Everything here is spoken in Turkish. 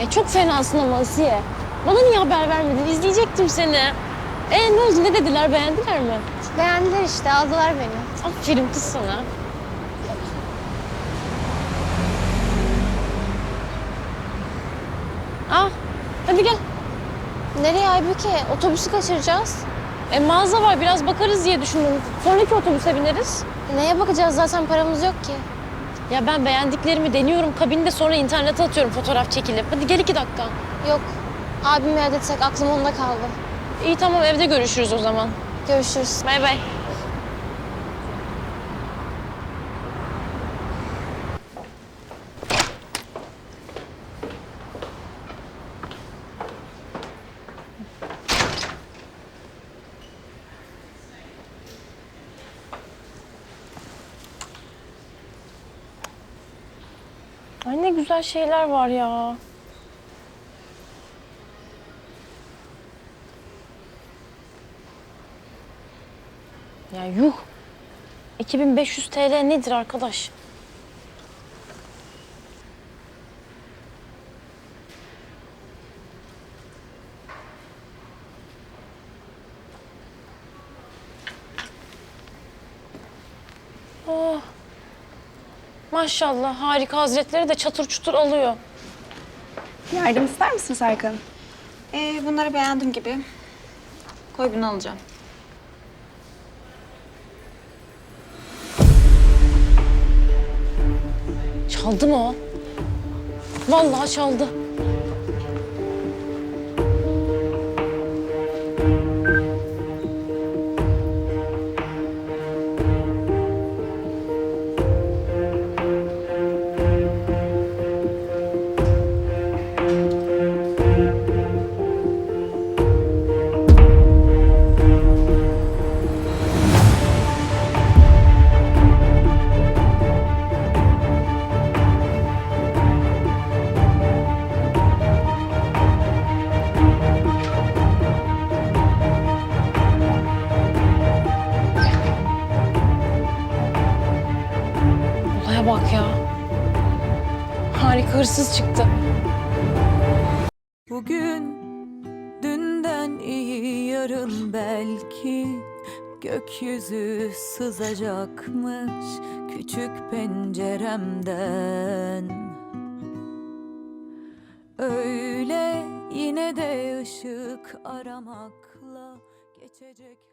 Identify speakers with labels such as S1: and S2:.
S1: Ya çok fenasın ama Asiye. Bana niye haber vermedin? İzleyecektim seni. E ne oldu? Ne dediler? Beğendiler mi?
S2: Beğendiler işte aldılar beni.
S1: Aferin kız sana. Ah, hadi gel.
S2: Nereye Aybüke? Otobüsü kaçıracağız.
S1: E mağaza var, biraz bakarız diye düşündüm. Sonraki otobüse bineriz.
S2: Neye bakacağız zaten paramız yok ki.
S1: Ya ben beğendiklerimi deniyorum kabinde sonra internete atıyorum fotoğraf çekilip. Hadi gel iki dakika.
S2: Yok. Abimi evde tek aklım onda kaldı.
S1: İyi tamam evde görüşürüz o zaman.
S2: Görüşürüz.
S1: Bay bay. Ay ne güzel şeyler var ya. Ya yuh. 2500 TL nedir arkadaş? Oh. Maşallah harika hazretleri de çatır çutur alıyor.
S3: Yardım ister misin Serkan? Ee, bunları beğendim gibi. Koy bunu alacağım.
S1: Çaldı mı o? Vallahi çaldı. Olaya bak ya. Harika hırsız çıktı.
S4: Bugün dünden iyi yarın belki gökyüzü sızacakmış küçük penceremden. Öyle yine de ışık aramakla geçecek.